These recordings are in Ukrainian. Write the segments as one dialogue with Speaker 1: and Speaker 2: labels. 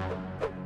Speaker 1: Thank you.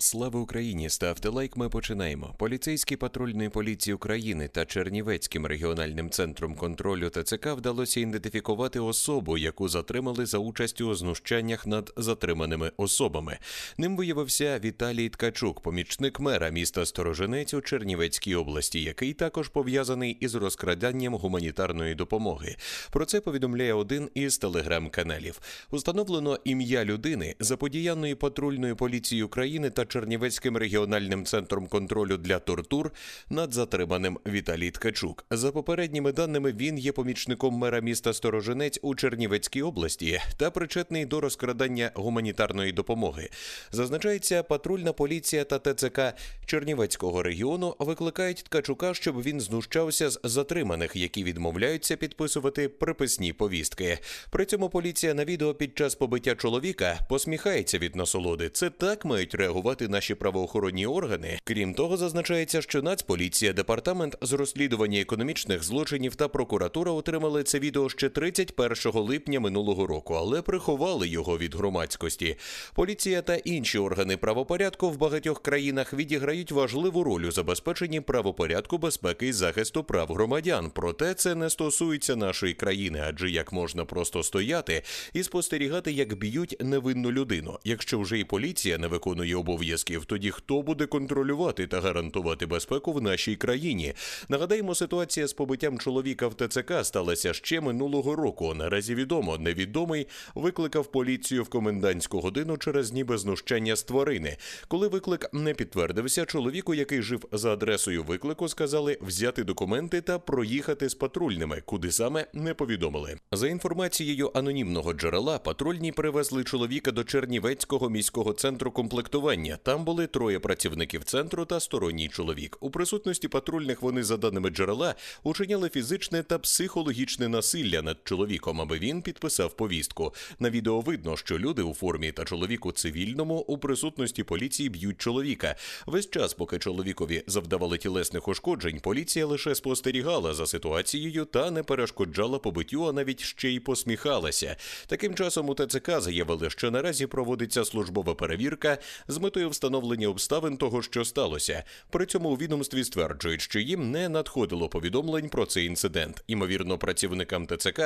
Speaker 1: Слава Україні! Ставте лайк. Ми починаємо. Поліцейські патрульної поліції України та Чернівецьким регіональним центром контролю ТЦК вдалося ідентифікувати особу, яку затримали за участю у знущаннях над затриманими особами. Ним виявився Віталій Ткачук, помічник мера міста Сторожинець у Чернівецькій області, який також пов'язаний із розкраданням гуманітарної допомоги. Про це повідомляє один із телеграм-каналів. Установлено ім'я людини заподіяної патрульної поліції України та Чернівецьким регіональним центром контролю для тортур над затриманим Віталій Ткачук. За попередніми даними, він є помічником мера міста Сторожинець у Чернівецькій області та причетний до розкрадання гуманітарної допомоги. Зазначається, патрульна поліція та ТЦК Чернівецького регіону викликають Ткачука, щоб він знущався з затриманих, які відмовляються підписувати приписні повістки. При цьому поліція на відео під час побиття чоловіка посміхається від насолоди. Це так мають реагувати наші правоохоронні органи. Крім того, зазначається, що Нацполіція, департамент з розслідування економічних злочинів та прокуратура отримали це відео ще 31 липня минулого року, але приховали його від громадськості. Поліція та інші органи правопорядку в багатьох країнах відіграють важливу роль у забезпеченні правопорядку безпеки і захисту прав громадян. Проте це не стосується нашої країни, адже як можна просто стояти і спостерігати, як б'ють невинну людину. Якщо вже і поліція не виконує обов'язків, тоді хто буде контролювати та гарантувати безпеку в нашій країні? Нагадаємо, ситуація з побиттям чоловіка в ТЦК сталася ще минулого року. Наразі відомо, невідомий викликав поліцію в комендантську годину через ніби знущання з тварини. Коли виклик не підтвердився, чоловіку, який жив за адресою виклику, сказали взяти документи та проїхати з патрульними, куди саме не повідомили. За інформацією анонімного джерела, патрульні привезли чоловіка до Чернівецького міського центру комплектування. Там були троє працівників центру та сторонній чоловік. У присутності патрульних вони, за даними джерела, учиняли фізичне та психологічне насилля над чоловіком, аби він підписав повістку. На відео видно, що люди у формі та чоловік у цивільному у присутності поліції б'ють чоловіка. Весь час, поки чоловікові завдавали тілесних ушкоджень, поліція лише спостерігала за ситуацією та не перешкоджала побиттю, а навіть ще й посміхалася. Таким часом у ТЦК заявили, що наразі проводиться службова перевірка з метою встановлення обставин того, що сталося. При цьому у відомстві стверджують, що їм не надходило повідомлень про цей інцидент. Імовірно, працівникам ТЦК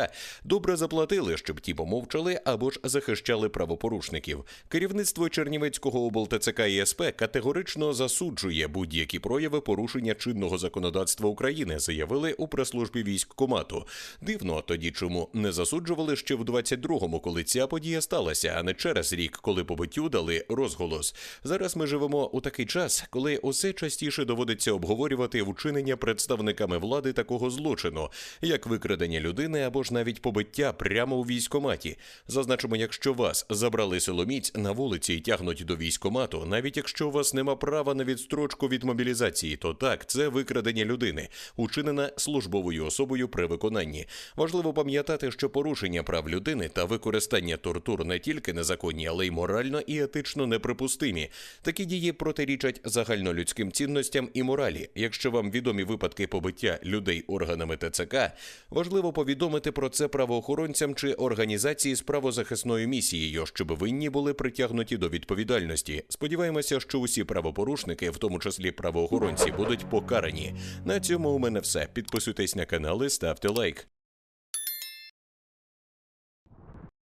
Speaker 1: добре заплатили, щоб ті помовчали або ж захищали правопорушників. Керівництво Чернівецького облТЦК і СП категорично засуджує будь-які прояви порушення чинного законодавства України, заявили у прес-службі військкомату. Дивно тоді, чому не засуджували ще в 22-му, коли ця подія сталася, а не через рік, коли побиттю дали розголос. Зараз ми живемо у такий час, коли усе частіше доводиться обговорювати вчинення представниками влади такого злочину, як викрадення людини або ж навіть побиття прямо у військкоматі. Зазначимо, якщо вас забрали силоміць на вулиці і тягнуть до військкомату, навіть якщо у вас нема права на відстрочку від мобілізації, то так, це викрадення людини, учинена службовою особою при виконанні. Важливо пам'ятати, що порушення прав людини та використання тортур не тільки незаконні, але й морально і етично неприпустимі. Такі дії протирічать загальнолюдським цінностям і моралі. Якщо вам відомі випадки побиття людей органами ТЦК, важливо повідомити про це правоохоронцям чи організації з правозахисною місією, щоб винні були притягнуті до відповідальності. Сподіваємося, що усі правопорушники, в тому числі правоохоронці, будуть покарані. На цьому у мене все. Підписуйтесь на канал і ставте лайк.